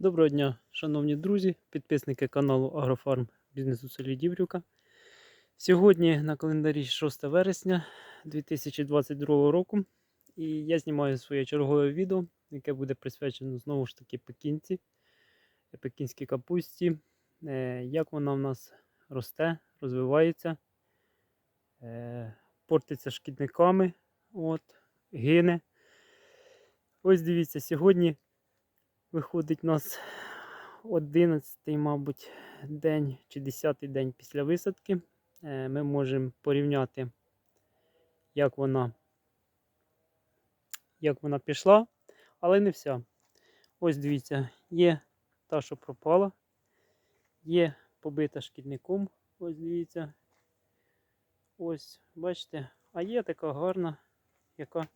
Доброго дня, шановні друзі, підписники каналу Агрофарм бізнес у селі Діврюка. Сьогодні на календарі 6 вересня 2022 року. І я знімаю своє чергове відео, яке буде присвячено знову ж таки пекінці, пекінській капусті, е, як вона в нас росте, розвивається, е, портиться шкідниками, от, гине. Ось дивіться, сьогодні Виходить у нас 11, мабуть, день чи 10 день після висадки. Е, Ми можемо порівняти, як вона, як вона пішла, але не вся. Ось дивіться, є та, що пропала, є побита шкідником. Ось дивіться. Ось, бачите, а є така гарна, яка,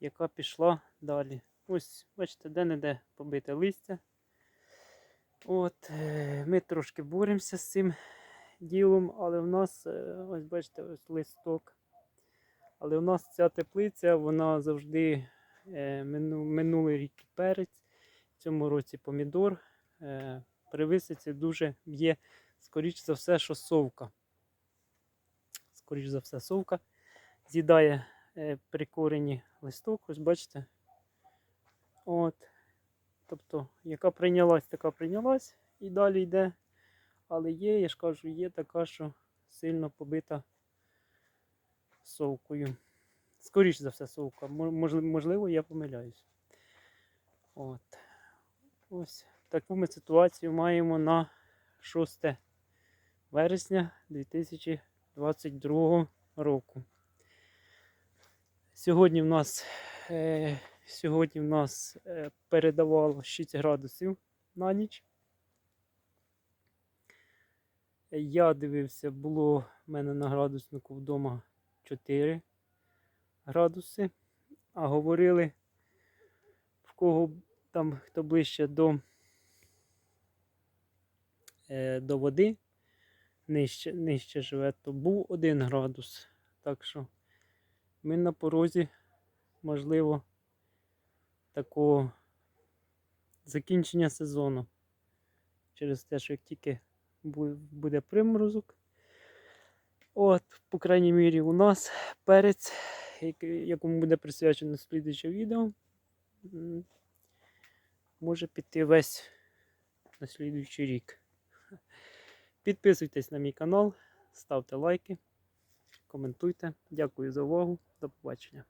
яка пішла далі. Ось, бачите, де-не-де побите листя. От, е, Ми трошки боремося з цим ділом, але в нас, е, ось бачите, ось листок. Але в нас ця теплиця, вона завжди е, мину, минулий рік перець, в цьому році помідор. Е, При висадці дуже б'є, скоріш за все, що совка. Скоріш за все, совка з'їдає е, при листок. Ось бачите. От. Тобто, яка прийнялась, така прийнялась і далі йде. Але є, я ж кажу, є така, що сильно побита совкою. Скоріше за все, совка. Можливо, я помиляюсь. От. Ось таку ми ситуацію маємо на 6 вересня 2022 року. Сьогодні в нас. Е Сьогодні в нас е, передавало 6 градусів на ніч. Я дивився, було в мене на градуснику вдома 4 градуси. А говорили, в кого там хто ближче до, е, до води, нижче, нижче живе, то був 1 градус. Так що ми на порозі, можливо, такого закінчення сезону. Через те, що як тільки буде приморозок. От, по крайній мірі, у нас перець, якому буде присвячено слідуюче відео, може піти весь на слідуючий рік. Підписуйтесь на мій канал, ставте лайки, коментуйте. Дякую за увагу. До побачення.